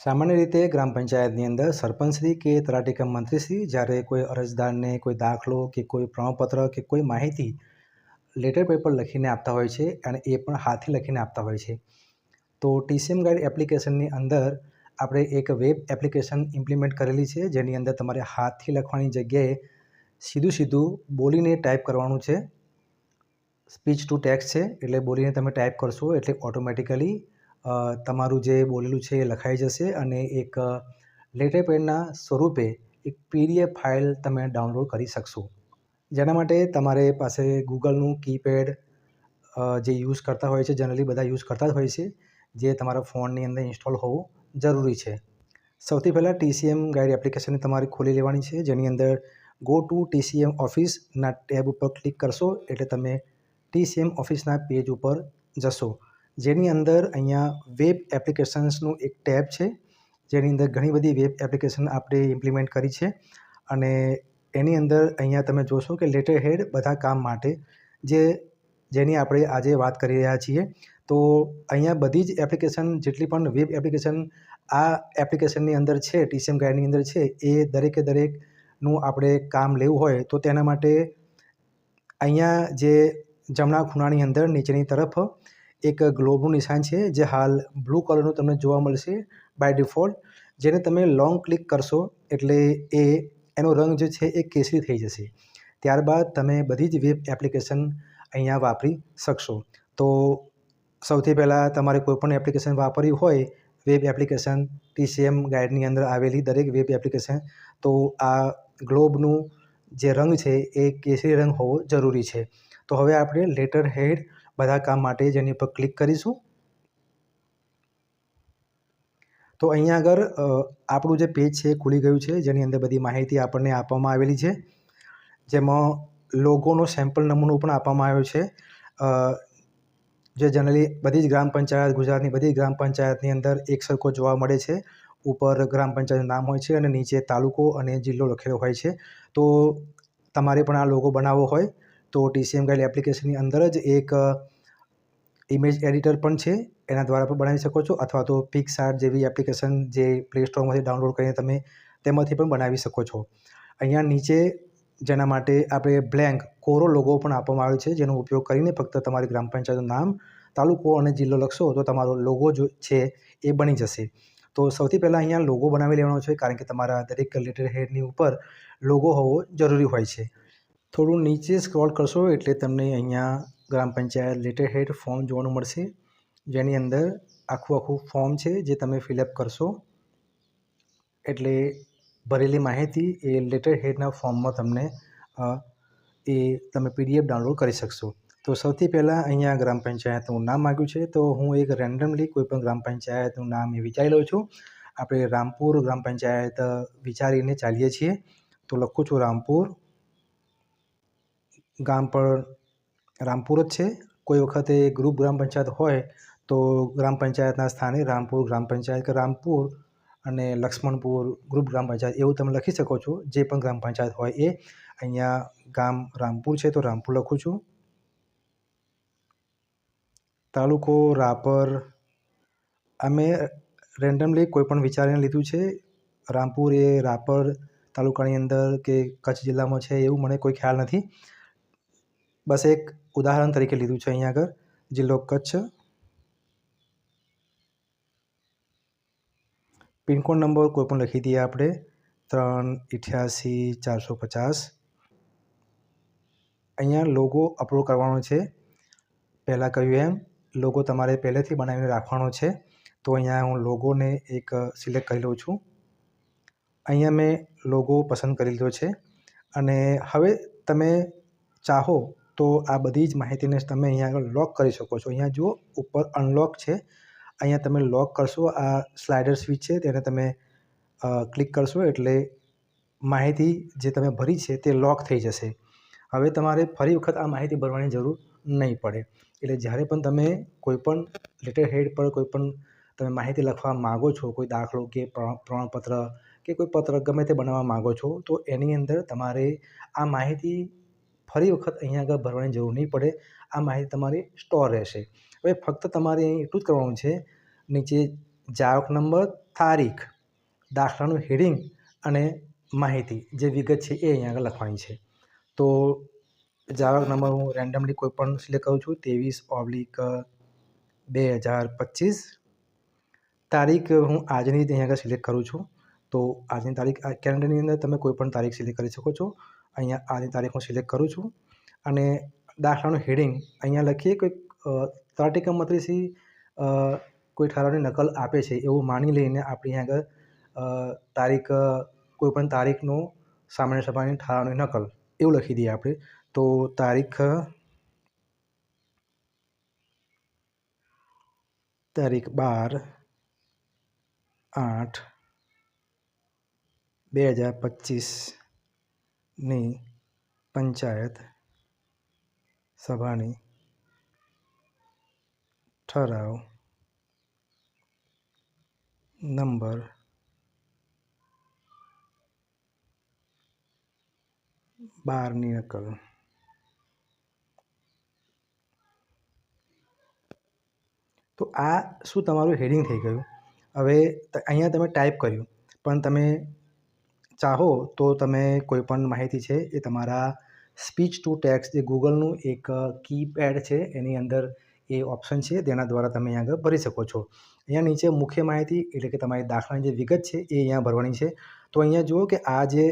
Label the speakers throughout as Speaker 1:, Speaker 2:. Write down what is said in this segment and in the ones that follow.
Speaker 1: સામાન્ય રીતે ગ્રામ પંચાયતની અંદર સરપંચશ્રી કે તલાટીકમ મંત્રીશ્રી જ્યારે કોઈ અરજદારને કોઈ દાખલો કે કોઈ પ્રમાણપત્ર કે કોઈ માહિતી લેટર પેપર લખીને આપતા હોય છે અને એ પણ હાથથી લખીને આપતા હોય છે. તો ટીસીએમ ગાઈડ એપ્લિકેશનની અંદર આપણે એક વેબ એપ્લિકેશન ઇમ્પ્લિમેન્ટ કરેલી છે જેની અંદર તમારે હાથથી લખવાની જગ્યાએ સીધું સીધું બોલીને ટાઈપ કરવાનું છે. સ્પીચ ટુ ટેક્સ છે એટલે બોલીને તમે ટાઈપ કરશો એટલે ઓટોમેટિકલી તમારું જે બોલેલું છે એ લખાઈ જશે અને એક લેટર પેડના સ્વરૂપે એક પીડીએફ ફાઇલ તમે ડાઉનલોડ કરી શકશો. જેના માટે તમારે પાસે ગૂગલનું કીપેડ જે યુઝ કરતા હોય છે, જનરલી બધા યુઝ કરતા જ હોય છે, જે તમારા ફોનની અંદર ઇન્સ્ટોલ હોવું જરૂરી છે. સૌથી પહેલાં ટીસીએમ ગાઈડ એપ્લિકેશન તમારે ખોલી લેવાની છે, જેની અંદર ગો ટુ ટીસીએમ ઓફિસના ટેબ ઉપર ક્લિક કરશો, એટલે તમે ટીસીએમ ઓફિસના પેજ ઉપર જશો. જેની અંદર અહીંયા વેબ એપ્લિકેશન્સનું એક ટેબ છે. જેની અંદર ઘણી બધી વેબ એપ્લિકેશન આપણે ઇમ્પ્લિમેન્ટ કરી છે. અને એની અંદર અહીંયા તમે જોશો કે લેટર હેડ બધા કામ માટે જે, જેની આપણે આજે વાત કરી રહ્યા છીએ. તો અહીંયા બધી જ એપ્લિકેશન જેટલી પણ વેબ એપ્લિકેશન આ એપ્લિકેશનની અંદર છે ટીસીએમ ગાઈડની અંદર છે, એ દરેકે દરેકનું આપણે કામ લેવું હોય તો તેના માટે અહીંયા જે જમણા ખૂણાની અંદર નીચેની તરફ એક ગ્લોબનું નિશાન છે, જે હાલ બ્લુ કલરનું તમને જોવા મળશે બાય ડિફોલ્ટ જેને તમે લોંગ ક્લિક કરશો, એટલે એ, એનો રંગ જે છે એ કેસરી થઈ જશે. ત્યારબાદ તમે બધી જ વેબ એપ્લિકેશન અહીંયા વાપરી શકશો. તો સૌથી પહેલાં તમારે કોઈપણ એપ્લિકેશન વાપરવી હોય વેબ એપ્લિકેશન ટીસીએમ ગાઈડની અંદર આવેલી દરેક વેબ એપ્લિકેશન તો આ ગ્લોબનું જે રંગ છે એ કેસરી રંગ હોવો જરૂરી છે. તો હવે આપણે લેટર હેડ બધા કામ માટે જેની પર ક્લિક કરીશું. તો અહીંયા આગળ આપણું જે પેજ છે ખુલી ગયું છે, જેની અંદર બધી માહિતી આપણને આપવામાં આવેલી છે. જેમાં લોગોનો સેમ્પલ નમૂનો પણ આપવામાં આવ્યો છે. જે જનરલી બધી જ ગ્રામ પંચાયત, ગુજરાતની બધી ગ્રામ પંચાયતની અંદર એક સરખો જોવા મળે છે. ઉપર ગ્રામ પંચાયતનું નામ હોય છે અને નીચે તાલુકો અને જિલ્લો લખેલો હોય છે. તો તમારે પણ આ લોગો બનાવવો હોય તો ટીસીએમ ગાઈડ એપ્લિકેશનની અંદર જ એક ઇમેજ એડિટર પણ છે. એના દ્વારા પણ બનાવી શકો છો અથવા તો પિક્સઆર્ટ જેવી એપ્લિકેશન જે પ્લે સ્ટોરમાંથી ડાઉનલોડ કરીને તમે તેમાંથી પણ બનાવી શકો છો. અહીંયા નીચે જેના માટે આપણે બ્લેન્ક કોરો લોગો પણ આપવામાં આવ્યો છે, જેનો ઉપયોગ કરીને ફક્ત તમારી ગ્રામ પંચાયતનું નામ, તાલુકો અને જિલ્લો લખશો તો તમારો લોગો જો છે એ બની જશે. તો સૌથી પહેલાં અહીંયા લોગો બનાવી લેવાનો છે, કારણ કે તમારા દરેક લેટર હેડની ઉપર લોગો હોવો જરૂરી હોય છે. થોડું નીચે સ્ક્રોલ કરશો એટલે તમને અહીંયા gram panchayat letter head form જોવાનું મળશે. જેની અંદર આખું આખું ફોર્મ છે જે તમે ફિલઅપ કરશો. એટલે ભરેલી માહિતી એ લેટર હેડના ફોર્મમાં તમને એ તમે પીડીએફ ડાઉનલોડ કરી શકશો. તો સૌથી પહેલાં અહીંયા ગ્રામ પંચાયતનું નામ માગ્યું છે. તો હું એક રેન્ડમલી કોઈપણ ગ્રામ પંચાયતનું નામ એ વિચારી લઉં છું. આપણે રામપુર ગ્રામ પંચાયત વિચારીને ચાલીએ છીએ. તો લખું છું રામપુર ગામ પણ રામપુર જ છે. કોઈ વખતે ગ્રુપ ગ્રામ પંચાયત હોય તો ગ્રામ પંચાયતના સ્થાને રામપુર ગ્રામ પંચાયત કે રામપુર અને લક્ષ્મણપુર ગ્રુપ ગ્રામ પંચાયત એવું તમે લખી શકો છો. જે પણ ગ્રામ પંચાયત હોય એ અહીંયા ગામ રામપુર છે તો રામપુર લખું છું. તાલુકો રાપર. અમે રેન્ડમલી કોઈ પણ વિચારીને લીધું છે. રામપુર એ રાપર તાલુકાની અંદર કે કચ્છ જિલ્લામાં છે એવું મને કોઈ ખ્યાલ નથી. બસ એક ઉદાહરણ તરીકે લીધું છે અહીંયા આગળ. જિલ્લો કચ્છ. પિનકોડ નંબર કોઈ પણ લખી દઈએ આપણે. ત્રણ અઠ્યાસી ચારસો પચાસ. અહીંયા લોગો અપલોડ કરવાનો છે. પહેલાં કહ્યું એમ લોગો તમારે પહેલેથી બનાવીને રાખવાનો છે. તો અહીંયા હું લોગોને એક સિલેક્ટ કરી લઉં છું. અહીંયા મેં લોગો પસંદ કરી લીધો છે. અને હવે તમે ચાહો તો આ બધી જ માહિતીને તમે અહીંયા આગળ લોક કરી શકો છો. અહીંયા જુઓ, ઉપર અનલોક છે. અહીંયા તમે લોક કરશો, આ સ્લાઇડર સ્વિચ છે, તેને તમે ક્લિક કરશો એટલે માહિતી જે તમે ભરી છે તે લોક થઈ જશે. હવે તમારે ફરી વખત આ માહિતી ભરવાની જરૂર નહીં પડે. એટલે જ્યારે પણ તમે કોઈપણ લેટર હેડ પર કોઈપણ તમે માહિતી લખવા માગો છો, કોઈ દાખલો કે પ્રમાણપત્ર કે કોઈ પત્ર ગમે તે બનાવવા માગો છો, તો એની અંદર તમારે આ માહિતી ફરી વખત અહીંયા આગળ ભરવાની જરૂર નહીં પડે. આ માહિતી તમારી સ્ટોર રહેશે. હવે ફક્ત તમારે અહીં એટલું જ કરવાનું છે, નીચે જાવક નંબર, તારીખ, દાખલાનું હેડિંગ અને માહિતી જે વિગત છે એ અહીંયા આગળ લખવાની છે. તો જાવક નંબર હું રેન્ડમલી કોઈ પણ સિલેક્ટ કરું છું, ત્રેવીસ ઓબ્લિક બે હજાર પચીસ. તારીખ હું આજની જ અહીંયા આગળ સિલેક્ટ કરું છું. તો આજની તારીખ આ કેલેન્ડરની અંદર તમે કોઈ પણ તારીખ સિલેક્ટ કરી શકો છો. અહીંયા આજની તારીખ હું સિલેક્ટ કરું છું. અને દાખલાનું હેડિંગ અહીંયા લખીએ કોઈ તલાટી કમ કોઈ ઠરાવની નકલ આપે છે એવું માની લઈને આપણે આગળ તારીખ કોઈ પણ તારીખનો સામાન્ય સભાની ઠરાવની નકલ એવું લખી દઈએ આપણે. તો તારીખ તારીખ બાર, આઠ, બે હજાર પચીસની પંચાયત સભાની ઠરાવ નંબર બારની નકલ. તો આ શું તમારું હેડિંગ થઈ ગયું? હવે અહીંયા તમે ટાઈપ કર્યું, પણ તમે ચાહો તો તમે કોઈ પણ માહિતી છે એ તમારા સ્પીચ ટુ ટેક્સ્ટ જે ગૂગલનું એક કીપેડ છે એની અંદર એ ઓપ્શન છે તેના દ્વારા તમે અહીંયા આગળ ભરી શકો છો. અહીંયા નીચે મુખ્ય માહિતી એટલે કે તમારી દાખલાની જે વિગત છે એ અહીંયા ભરવાની છે. તો અહીંયા જુઓ કે આ જે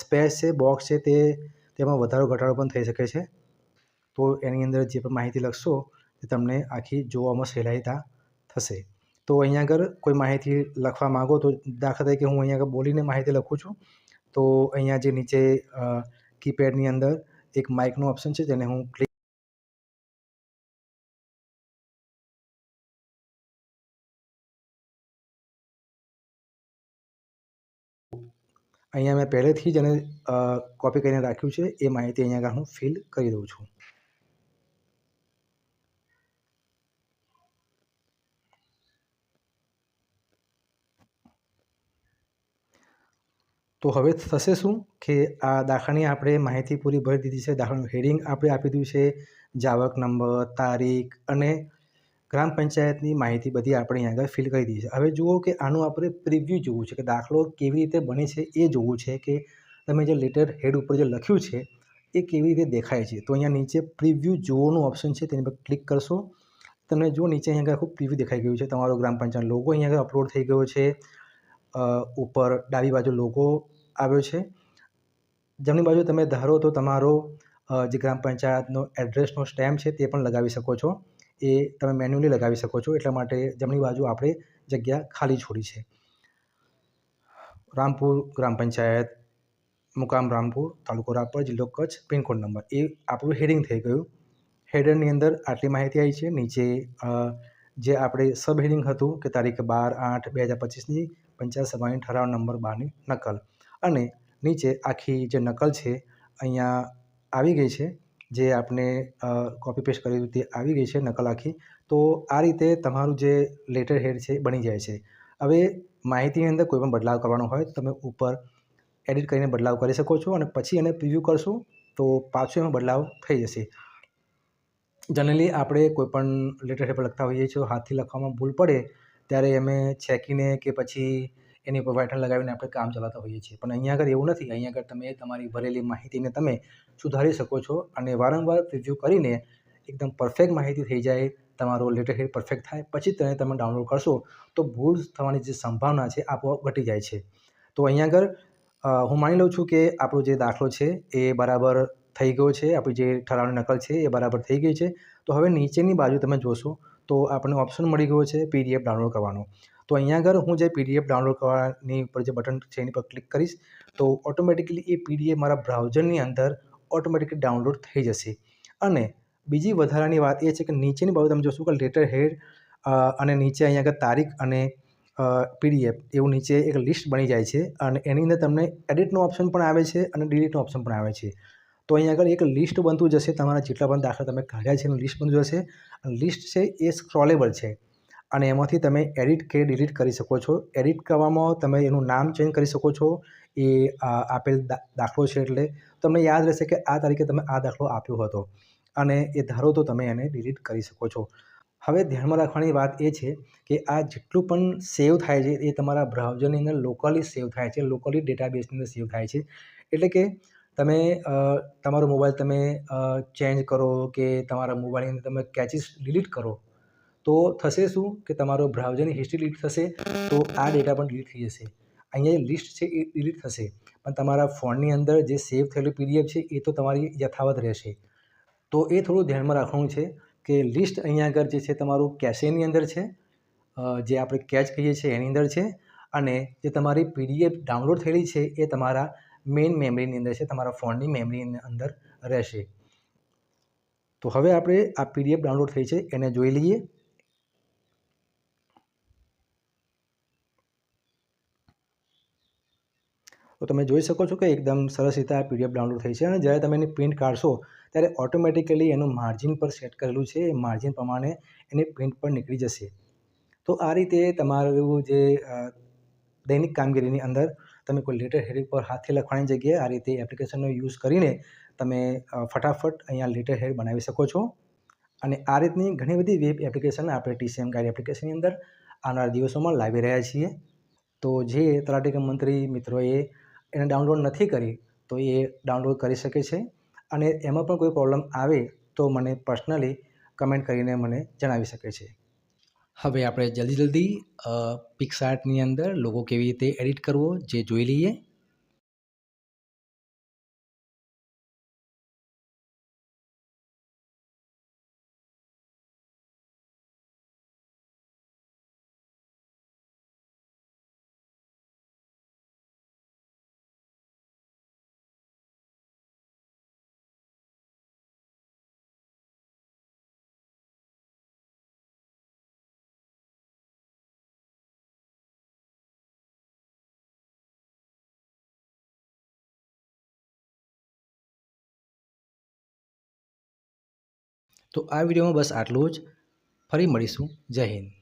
Speaker 1: સ્પેસ છે, બોક્સ છે તે તેમાં વધારો ઘટાડો પણ થઈ શકે છે. તો એની અંદર જે પણ માહિતી લખશો તે તમને આખી જોવામાં સહેલાઈતા થશે. તો અહીંયા આગળ કોઈ માહિતી લખવા માગો તો દાખલા તરીકે હું અહીંયા આગળ બોલીને માહિતી લખું છું. તો અહીંયા જે નીચે કીપેડની અંદર એક માઇકનું ઓપ્શન છે, જેને હું ક્લિક અહીંયા મેં પહેલેથી જ એને કોપી કરીને રાખ્યું છે. એ માહિતી અહીંયા આગળ હું ફિલ કરી દઉં છું. તો હવે થશે શું? કે આ દાખલાની આપણે માહિતી પૂરી ભરી દીધી છે. દાખલાનું હેડિંગ આપણે આપી દીધું છે. જાવક નંબર, તારીખ અને ગ્રામ પંચાયતની માહિતી બધી આપણે અહીંયા આગળ ફિલ કરી દીધી છે. હવે જુઓ કે આનું આપણે પ્રિવ્યૂ જોવું છે કે દાખલો કેવી રીતે બને છે એ જોવું છે કે તમે જે લેટર હેડ ઉપર જે લખ્યું છે એ કેવી રીતે દેખાય છે. તો અહીંયા નીચે પ્રિવ્યૂ જોવાનું ઓપ્શન છે તેની પર ક્લિક કરશો. તમને જો નીચે અહીંયા આગળ ખૂબ પ્રિવ્યૂ દેખાઈ ગયું છે. તમારો ગ્રામ પંચાયત લોગો અહીંયા આગળ અપલોડ થઈ ગયો છે. ઉપર ડાબી બાજુ લોગો આવ્યો છે. જમણી બાજુ તમે ધારો તો તમારો જે ગ્રામ પંચાયતનો એડ્રેસનો સ્ટેમ્પ છે તે પણ લગાવી શકો છો. એ તમે મેન્યુઅલી લગાવી શકો છો. એટલા માટે જમણી બાજુ આપણે જગ્યા ખાલી છોડી છે. રામપુર ગ્રામ પંચાયત, મુકામ રામપુર, તાલુકો રાપર, જિલ્લો કચ્છ પિનકોડ નંબર. એ આપણું હેડિંગ થઈ ગયું. હેડરની અંદર આટલી માહિતી આવી છે. નીચે જે આપણે સબ હેડિંગ હતું કે તારીખ બાર આઠ બે હજાર પચીસની પંચાયત સભાની ઠરાવ નંબર બારની નકલ. અને નીચે આખી જે નકલ છે અહીંયા આવી ગઈ છે, જે આપણે કોપી પેસ્ટ કરી તે આવી ગઈ છે નકલ આખી, તો આ રીતે તમારું જે લેટર હેડ છે બની જાય છે. હવે માહિતીની અંદર કોઈ પણ બદલાવ કરવાનો હોય તો તમે ઉપર એડિટ કરીને બદલાવ કરી શકો છો અને પછી એને પ્રિવ્યૂ કરશો તો પાછું એમાં બદલાવ થઈ જશે. જનરલી આપણે કોઈ પણ લેટર હેડ પર લખતા હોઈએ છીએ, હાથથી લખવામાં ભૂલ પડે ત્યારે અમે છેકીને કે પછી એની ઉપર વાઇટન લગાવીને આપણે કામ ચલાવતા હોઈએ છીએ. પણ અહીંયા આગળ એવું નથી. અહીંયા આગળ તમે તમારી ભરેલી માહિતીને તમે સુધારી શકો છો અને વારંવાર રિવ્યૂ કરીને એકદમ પરફેક્ટ માહિતી થઈ જાય, તમારો લેટર હેડ પરફેક્ટ થાય, પછી તેને તમે ડાઉનલોડ કરશો તો ભૂલ થવાની જે સંભાવના છે આપોઆપ ઘટી જાય છે. તો અહીંયા આગળ હું માની લઉં છું કે આપણો જે દાખલો છે એ બરાબર થઈ ગયો છે. આપણી જે ઠરાવની નકલ છે એ બરાબર થઈ ગઈ છે. તો હવે નીચેની બાજુ તમે જોશો તો આપણને ઓપ્શન મળી ગયો છે પીડીએફ ડાઉનલોડ કરવાનો. તો અહીંયા આગળ હું જે પીડીએફ ડાઉનલોડ કરવાની ઉપર જે બટન છે એની પર ક્લિક કરીશ, તો ઓટોમેટિકલી એ પીડીએફ મારા બ્રાઉઝરની અંદર ઓટોમેટિકલી ડાઉનલોડ થઈ જશે. અને બીજી વધારાની વાત એ છે કે નીચેની બાજુ તમે જોશો કે લેટર હેડ અને નીચે અહીંયા આગળ તારીખ અને પીડીએફ એવું નીચે એક લિસ્ટ બની જાય છે અને એની અંદર તમને એડિટનો ઓપ્શન પણ આવે છે અને ડિલીટનો ઓપ્શન પણ આવે છે. તો અહીંયા આગળ એક લિસ્ટ બનતું જશે, તમારા જેટલા પણ દાખલા તમે કાઢ્યા છે એનું લિસ્ટ બનતું જશે. લિસ્ટ છે એ સ્ક્રોલેબલ છે. અને એમાંથી તમે એડિટ કે ડિલીટ કરી શકો છો. એડિટ કરવામાં તમે એનું નામ ચેન્જ કરી શકો છો. એ આપેલ દાખલો છે એટલે. તમને યાદ રહેશે કે આ તારીખે તમે આ દાખલો આપ્યો હતો. અને એ ધારો તો તમે એને ડિલીટ કરી શકો છો. હવે ધ્યાનમાં રાખવાની વાત એ છે કે આ જેટલું પણ સેવ થાય છે, એ તમારા બ્રાઉઝરની અંદર લોકલી સેવ થાય છે લોકલી ડેટાબેઝની અંદર સેવ થાય છે. એટલે કે તમે તમારો મોબાઈલ તમે ચેન્જ કરો કે તમારા મોબાઈલની અંદર તમે કેચીસ ડિલીટ કરો. તો થશે શું કે તમારો બ્રાઉઝરની હિસ્ટ્રી ડિલીટ થશે, તો આ ડેટા પણ ડિલીટ થઈ જશે. અહીંયા લિસ્ટ છે એ ડિલીટ થશે. પણ તમારા ફોનની અંદર જે સેવ થયેલું પીડીએફ છે એ તો તમારી યથાવત રહેશે. તો એ થોડું ધ્યાનમાં રાખવાનું છે કે લિસ્ટ અહીંયા આગળ જે છે તમારું કેશેની અંદર છે જે આપણે કેચ કહીએ છીએ એની અંદર છે, અને જે તમારી પીડીએફ ડાઉનલોડ થયેલી છે એ તમારા મેઇન મેમરીની અંદર છે, તમારા ફોનની મેમરીની અંદર રહેશે. તો હવે આપણે આ પીડીએફ ડાઉનલોડ થઈ છે એને જોઈ લઈએ. તો તમે જોઈ શકો છો કે એકદમ સરસ રીતે આ પીડીએફ ડાઉનલોડ થઈ છે અને જ્યારે તમે એની પ્રિન્ટ કાઢશો, ત્યારે ઓટોમેટિકલી એનું માર્જિન પર સેટ કરેલું છે. એ માર્જિન પ્રમાણે એની પ્રિન્ટ પર નીકળી જશે. તો આ રીતે તમારું જે દૈનિક કામગીરીની અંદર તમે કોઈ લેટર હેડ પર હાથથી લખવાની જગ્યાએ આ રીતે એપ્લિકેશનનો યુઝ કરીને તમે ફટાફટ અહીંયા લેટર હેડ બનાવી શકો છો. અને આ રીતની ઘણી બધી વેબ એપ્લિકેશન આપણે ટીસીએમ ગાઈડ એપ્લિકેશનની અંદર આવનારા દિવસોમાં લાવી રહ્યા છીએ. તો જે તલાટી મંત્રી મિત્રોએ એને ડાઉનલોડ નથી કરી, તો એ ડાઉનલોડ કરી શકે છે. અને એમાં પણ કોઈ પ્રોબ્લેમ આવે, તો મને પર્સનલી કમેન્ટ કરીને મને જણાવી શકે છે. હવે આપણે જલ્દી જલ્દી પિક્સાર્ટની અંદર લોગો કેવી રીતે એડિટ કરવો, જે જોઈ લઈએ. તો આ વિડીયોમાં બસ આટલું જ. ફરી મળીશું. જય હિન્દ.